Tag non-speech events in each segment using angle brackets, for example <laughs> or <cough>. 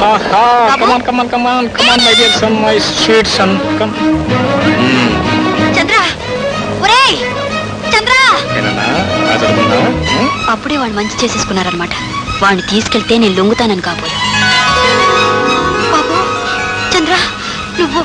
Ha ha! Come on, come on, come on, come on, my dear son, my sweet son. Come. చంద్ర! ఒరేయ్! చంద్ర! ఏనన్నా ఆచరుకున్నా అప్పుడే వాళ్ళు మంచి చేసేసుకున్నారనమాట వాడిని తీసుకెళ్తే నేను లొంగుతానని బాబు చంద్ర నువ్వు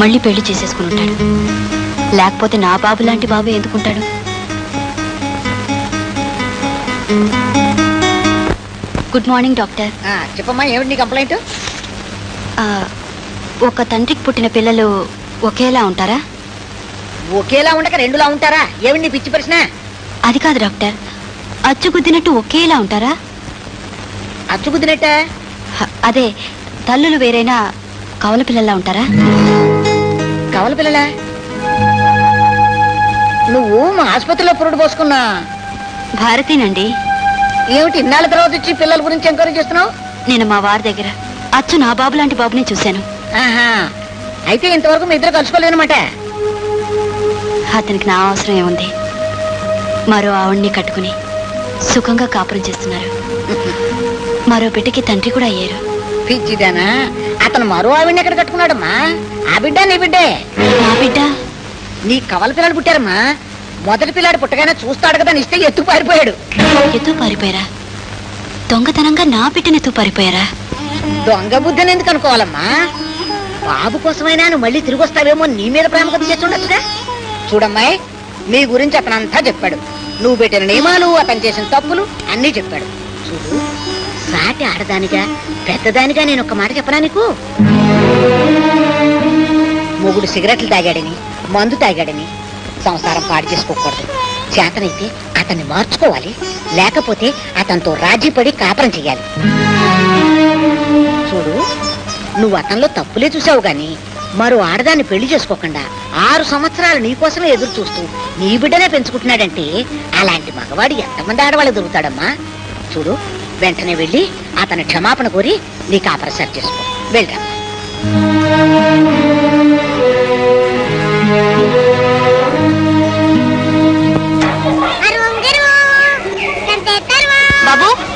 మళ్ళీ పెళ్ళి చేసేసుకుని ఉంటాడు లేకపోతే నా బాబు లాంటి బాబు ఎందుకుంటాడు? గుడ్ మార్నింగ్ డాక్టర్ చెప్పమ్మా ఏమిటి నీ కంప్లైంట్ ఒక తండ్రికి పుట్టిన పిల్లలు ఒకేలా ఉంటారా? ఒకేలా ఉండక రెండులా ఉంటారా? ఏమిటి నీ పిచ్చి ప్రశ్న? అది కాదు డాక్టర్. అచ్చుగుద్దినట్టు ఒకేలా ఉంటారా? అచ్చుకుద్దినట్ట హ, అదే తల్లులు వేరైనా కవల పిల్లల్లా ఉంటారా? కవల పిల్లలా. నువ్వు మా ఆసుపత్రిలో పురుడు పోసుకున్నా. భారతీనండి. ఏమిటి ఇన్నాళ్ళ తర్వాత వచ్చి పిల్లల గురించి ఎంక్వైరీ చేస్తున్నావు? నేను మా వారి దగ్గర అచ్చు నా బాబు లాంటి బాబుని చూశాను. ఆహా. అయితే ఇంతవరకు మీ ఇద్దరు కలుసుకోలేనమాట అతనికి నా అవసరం ఏముంది? మరో ఆవిడ్ని కట్టుకుని సుఖంగా కాపురం చేస్తున్నారు. మరో బిడ్డకి తండ్రి కూడా అయ్యారు. పిచ్చిదానా? అతను మరో ఆవిడ్ని ఎక్కడ కట్టుకున్నాడమ్మా? ఆ బిడ్డ నీ బిడ్డే? నా బిడ్డ? నీ కవల పిల్లలు పుట్టారమ్మా. మొదటి పిల్లాడు పుట్టగానే చూస్తాడు కదా ఇస్తే ఎత్తు పారిపోయాడు. ఎత్తు పారిపోయారా? దొంగతనంగా నా బిడ్డని ఎత్తు పారిపోయారా? దొంగ బుద్ధిని ఎందుకు అనుకోవాలమ్మా? బాబు కోసమైనా నువ్వు మళ్ళీ తిరిగి వస్తావేమో నీ మీద ప్రేమ చేసి ఉండొచ్చుగా? చూడమ్మాయి నీ గురించి అతను అంతా చెప్పాడు. నువ్వు పెట్టిన నియమాలు అతను చేసిన తప్పులు అన్నీ చెప్పాడు. చూడు. సాటి ఆడదానిగా పెద్దదానిగా నేను ఒక మాట చెప్పనా నీకు? మొగుడు సిగరెట్లు తాగాడని మందు తాగాడని సంసారం పాడు చేసుకోకూడదు. చేతనైతే అతన్ని మార్చుకోవాలి. లేకపోతే అతనితో రాజీ పడి కాపురం చెయ్యాలి చూడు నువ్వు అతనిలో తప్పులే చూసావు గాని మరో ఆడదాన్ని పెళ్ళి చేసుకోకుండా ఆరు సంవత్సరాలు నీకోసమే ఎదురు చూస్తూ నీ బిడ్డనే పెంచుకుంటున్నాడంటే అలాంటి మగవాడు ఎంతమంది ఆడవాళ్ళు దొరుకుతాడమ్మా? చూడు. వెంటనే వెళ్ళి అతని క్షమాపణ కోరి నీ కాపర సరి చేసుకో. వెళ్ళరా బాబు.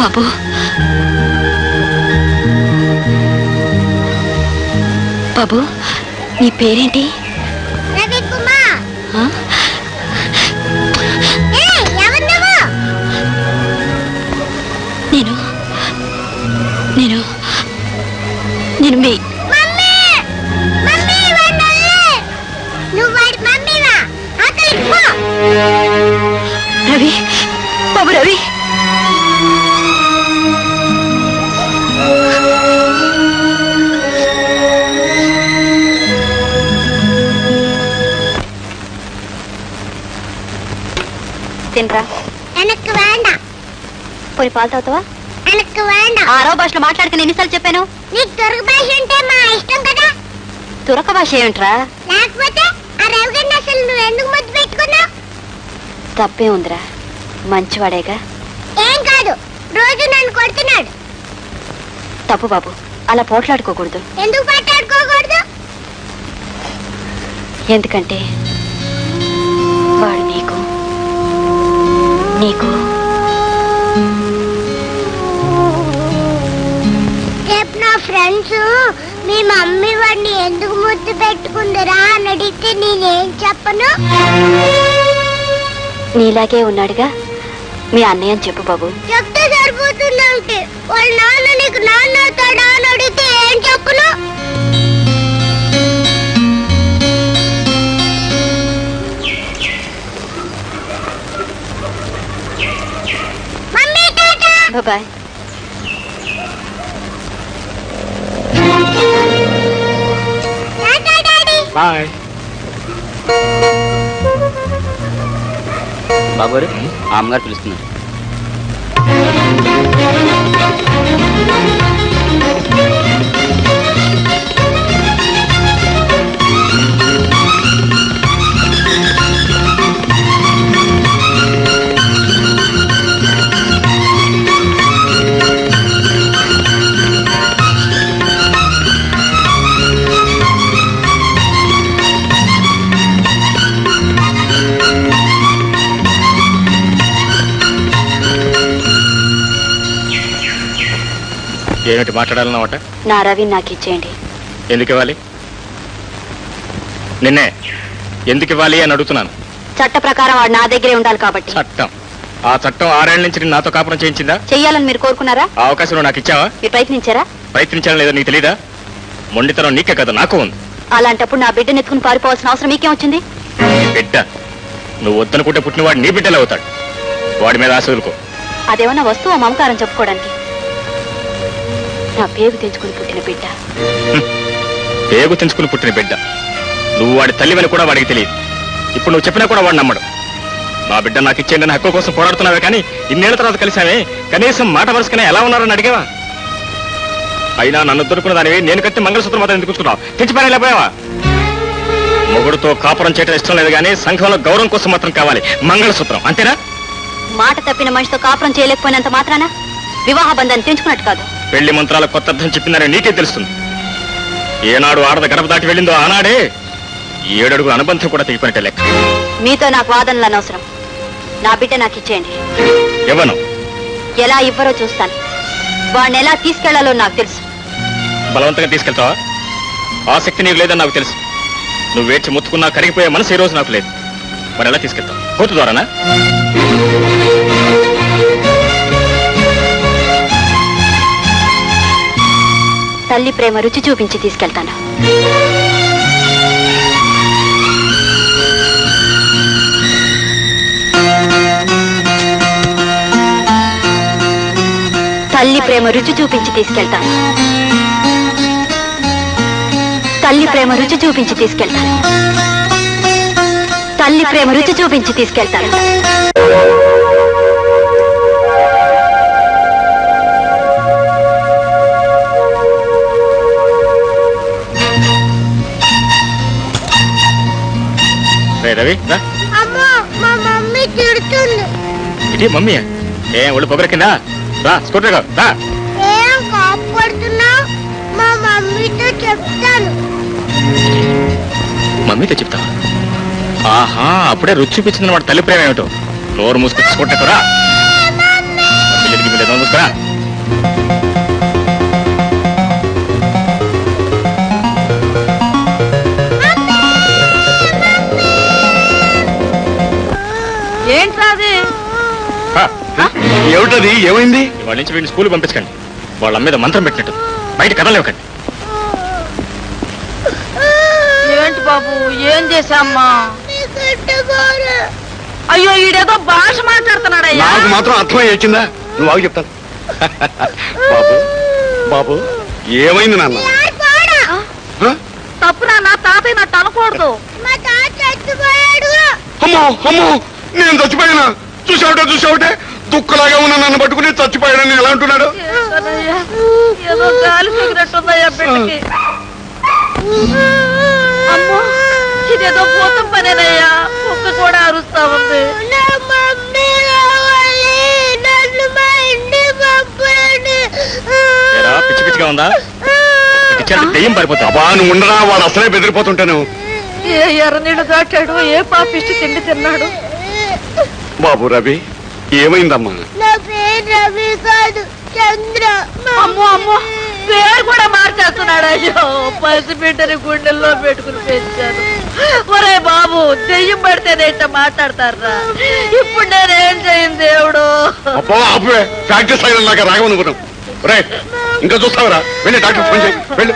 బాబు. బాబు నీ పేరేంటి? నేను నేను నేను మీ తినరా எனக்கு வேண்டாம் పోయి పాలు తాగుతావా எனக்கு வேண்டாம் ఆరో భాషలో మాట్లాడుకుని ఎన్నిసార్లు చెప్పాను నీకు దొరక భాష అంటే మా ఇష్టం కదా తురక భాష ఏమిట్రా లేకపోతే ఆ రవిగండి అసలు నువ్వు ఎందుకు ముద్దు పెట్టుకున్నావు తప్పే ఉందిరా మంచివాడేగా ఏం కాదు రోజు నన్ను కొడుతున్నాడు తప్పు బాబు అలా పోట్లాడుకోకూడదు ఎందుకు మాట్లాడుకోకూడదు ఎందుకంటే వాడు నీకు నీకు ఫ్రెండ్స్ మీ మమ్మీ వాడిని ఎందుకు ముద్దు పెట్టుకుందరా అని అడిగితే నేనేం చెప్పను? నీలాగే ఉన్నాడుగా మీ అన్నయ్య అని చెప్పు బాబు. చెప్తే సరిపోతుందంటే వాళ్ళ నాన్న నీకు నాన్న అవుతాడా అని అడిగితే ఏం చెప్పను? బాయ్. బాయ్. బాబు గారు ఆ అమ్మగారు పిలుస్తున్నారు. ఏమిటి మాట్లాడాలన్నమాట? నా రవి నాకు ఇచ్చేయండి. ఎందుకు ఇవ్వాలి? నిన్నే ఎందుకు ఇవ్వాలి అని అడుగుతున్నాను. చట్ట ప్రకారం వాడు నా దగ్గరే ఉండాలి కాబట్టి. చట్టం. ఆ చట్టం ఆరేళ్ళ నుంచి నాతో కాపురం చేయించిందా? చెయ్యాలని మీరు కోరుకున్నారా? ఆ అవకాశం నువ్వు నాకు ఇచ్చావా? మీరు ప్రయత్నించారా? ప్రయత్నించడం లేదో నీకు తెలీదా? మొండితనం నీకే కదా నాకు ఉంది. అలాంటప్పుడు నా బిడ్డను ఎత్తుకుని పారిపోవాల్సిన అవసరం మీకేం వచ్చింది? నీ బిడ్డ. నువ్వు వద్దనుకుంటే పుట్టినవాడు నీ బిడ్డలే అవుతాడు. వాడి మీద ఆశ వదులుకో. అదేమన్నా వస్తువు మమకారం చెప్పుకోవడానికి? నా పేరు తెంచుకుని పుట్టిన బిడ్డ. పేగు తెంచుకుని పుట్టిన బిడ్డ. నువ్వు వాడి తల్లివని కూడా వాడికి తెలియదు. ఇప్పుడు నువ్వు చెప్పినా కూడా వాడు నమ్మడు. నా బిడ్డ నాకు ఇచ్చేయండి అని హక్కు కోసం పోరాడుతున్నావే కానీ ఇన్నేళ్ళ తర్వాత కలిసామే కనీసం మాట వరుసకనే ఎలా ఉన్నారని అడిగావా? అయినా నన్ను దొరుకున్న దానివి నేను కట్టి మంగళసూత్రం మాత్రం ఎందుకు ఉంచుకున్నావు తెచ్చిపోయినా లేకపోయావా? మొగుడుతో కాపురం చేయడం ఇష్టం లేదు కానీ సంఘంలో గౌరవం కోసం మాత్రం కావాలి. మంగళసూత్రం అంతేనా? మాట తప్పిన మనిషితో కాపురం చేయలేకపోయినంత మాత్రాన? వివాహ బంధాన్ని తెంచుకున్నట్టు కాదు. పెళ్ళి మంత్రాల కొత్త అర్థం చెప్పిందని నీకే తెలుస్తుంది. ఏనాడు ఆడద గడప దాటి వెళ్ళిందో ఆనాడే ఏడడుగు అనుబంధం కూడా తెగిపోయినట్టే లెక్క. మీతో నాకు వాదనలు అనవసరం. నా బిడ్డ నాకు ఇచ్చేయండి. ఇవ్వను ఎలా ఇవ్వరో చూస్తాను. వాడిని ఎలా తీసుకెళ్ళాలో నాకు తెలుసు. బలవంతంగా తీసుకెళ్తావా? ఆసక్తి నీకు లేదని నాకు తెలుసు. నువ్వు వేచి ముత్తుకున్నా కరిగిపోయే మనసు ఈ రోజు నాకు లేదు. మరి ఎలా తీసుకెళ్తావు? కోర్టు ద్వారానా? తల్లి ప్రేమ రుచి చూపించి తీసుకెళ్తాను. తల్లి ప్రేమ రుచి చూపించి తీసుకెళ్తాను. తల్లి ప్రేమ రుచి చూపించి తీసుకెళ్తాను. తల్లి ప్రేమ రుచి చూపించి తీసుకెళ్తాను. రే రవి రా. ఇది మమ్మీ ఏ ఒళ్ళు పొగర కింద. రా స్కూటర్ రా. మమ్మీతో చెప్తావా? ఆహా అప్పుడే రుచి చూపించింది వాడు తల్లి ప్రేమ ఏమిటో. నోరు మూసుకొచ్చి స్కూటర్ రా. నోరు మూసుకురా ఏమిటది? ఏమైంది? ఇవాళ నుంచి వీడిని స్కూల్ పంపించకండి. వాళ్ళ మీద మంత్రం పెట్టినట్టు. బయట కదలేవకండి ఏంటి బాబు ఏం చేశామ్మా? అయ్యో ఈడేదో భాష మాట్లాడుతున్నాడయ్యా. నాకు మాత్రం అర్థమై వచ్చిందా? నువ్వు ఆగు చెప్తాను. బాబు బాబు ఏమైంది నాన్న? తప్పు నాన్న తాతయ్య నట్టు అనకూడదు. అమ్మో అమ్మో నేను చచ్చిపోయినా? చూసావుటే చూసావుటే? దుక్కలాగా ఉన్న నన్ను పట్టుకుని చచ్చిపోయాడని ఎలా అంటున్నాడు? ఏదో గాలి పెగినట్టుందయ్యా బిడ్డకి. అమ్మో ఇదేదో భూతం పనేనయ్యా. కుక్క కూడా అరుస్తా ఉంది. ఏరా పిచ్చి పిచ్చిగా ఉందా? దెయ్యం పారిపోతా అబ్బా నువ్వు ఉండరా వాడు అసలే బెదిరిపోతుంటాను. ఏ ఎర్రనీళ్ళు దాటాడు ఏ పాపిష్టి తిండి తిన్నాడు? బాబు రవి ఏమైందమ్మా? నా పేరు రవి కాదు చంద్ర అమ్మో అమ్మో పేరు కూడా మార్చేస్తున్నాడు అయ్యో పసిబిడ్డని గుండెల్లో పెట్టుకుని పెంచాను. ఒరే బాబు దెయ్యం పడితేనే ఇట్ట మాట్లాడతారా? ఇప్పుడు నేనేం చేయను దేవుడు? అబ్బా ఆపువే. ప్రాక్టీస్ అయిన లాగా రాగమనుకున్నాం రే ఇంకా చూస్తావరా? వెళ్ళి డాక్టర్ ఫోన్ చేయి. వెళ్ళి.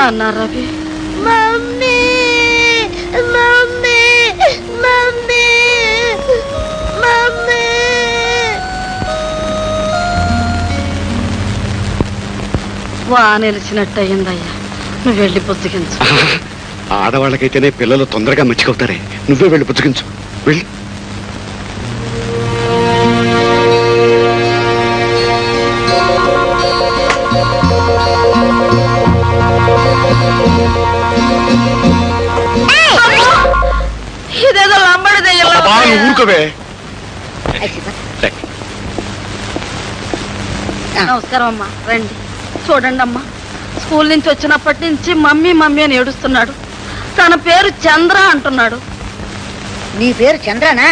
నాన్న రవి. మమ్మీ వా నిలిచినట్టు అయ్యిందయ్యా నువ్వు వెళ్ళి పుచ్చగించు ఆడవాళ్ళకైతేనే పిల్లలు తొందరగా మర్చిపోతారే నువ్వే వెళ్ళి పుచ్చగించు వెళ్ళి. నువ్వు ఊరుకోవే నమస్కారం అమ్మా రండి చూడండి అమ్మా స్కూల్ నుంచి వచ్చినప్పటి నుంచి మమ్మీ మమ్మీ అని ఏడుస్తున్నాడు తన పేరు చంద్ర అంటున్నాడు నీ పేరు చంద్రనా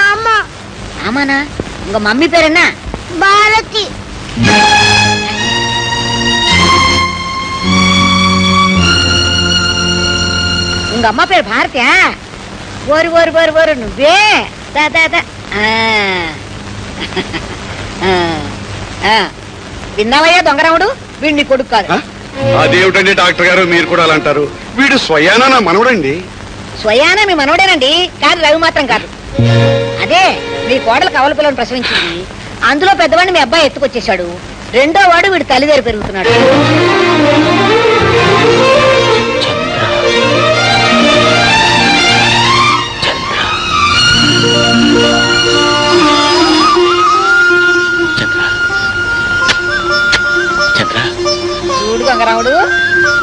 అమ్మ ఆమానా ఇంక మమ్మీ పేరేనా భారతి உங்க అమ్మ పేరు భారత్యా ఓరు ఓరు ఓరు ఓరు నువ్వే. విన్నావయ్యా దొంగరాముడు? వీడిని కొడుకు కాదు? అదేమిటండి డాక్టర్ గారు? మీరు కూడా అలా అంటారు. వీడు స్వయానా నా మనవడండి? స్వయాన మీ మనవడేనండి? కానీ రవి మాత్రం కాదు. అదే మీ కోడలు కవల పిల్లని ప్రసవించింది. అందులో పెద్దవాడిని మీ అబ్బాయి ఎత్తుకొచ్చేశాడు. రెండో వాడు వీడు తల్లిదారి పెరుగుతున్నాడు.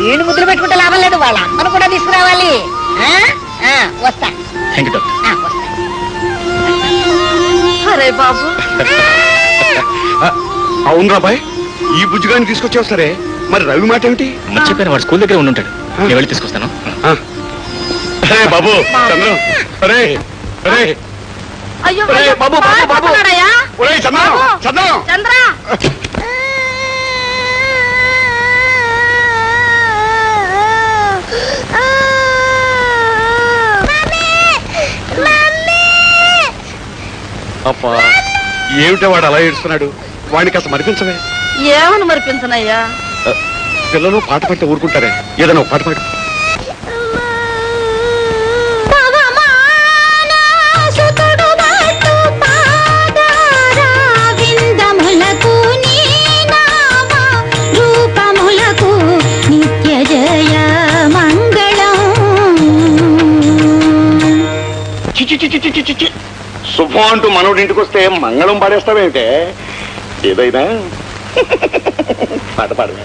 వీడిని ముద్దులు పెట్టుకుంటే లాభం లేదు వాళ్ళ అమ్మను కూడా తీసుకురావాలి. ఆ? ఆ, వస్తా. థ్యాంక్ యూ డాక్టర్ ఆ, వస్తా. అరే బాబు. <laughs> అవును రాబాయ్ ఈ బుజ్జిగాని తీసుకొచ్చావు సరే. మరి రవి మాట ఏమిటి? మర్చిపోయిన వాడు స్కూల్ దగ్గర ఉండి ఉంటాడు నేను వెళ్ళి తీసుకొస్తాను. అరే బాబు చంద్రం. అరే అరే. అయ్యో బాబు, బాబు, బాబు. చంద్ర. అబ్బా ఏమిటో వాడు అలా ఏడుస్తున్నాడు? వాడిని కాస్త మరిపించవే. ఏమని మరిపించనయ్యా? పిల్లలు పాట పాడితే ఊరుకుంటారే. ఏదైనా పాట పాడు. శుభం అంటూ మనోడి ఇంటికి వస్తే మంగళం పాడేస్తావేమిటే ఏదైనా? <laughs> పాట పాడవే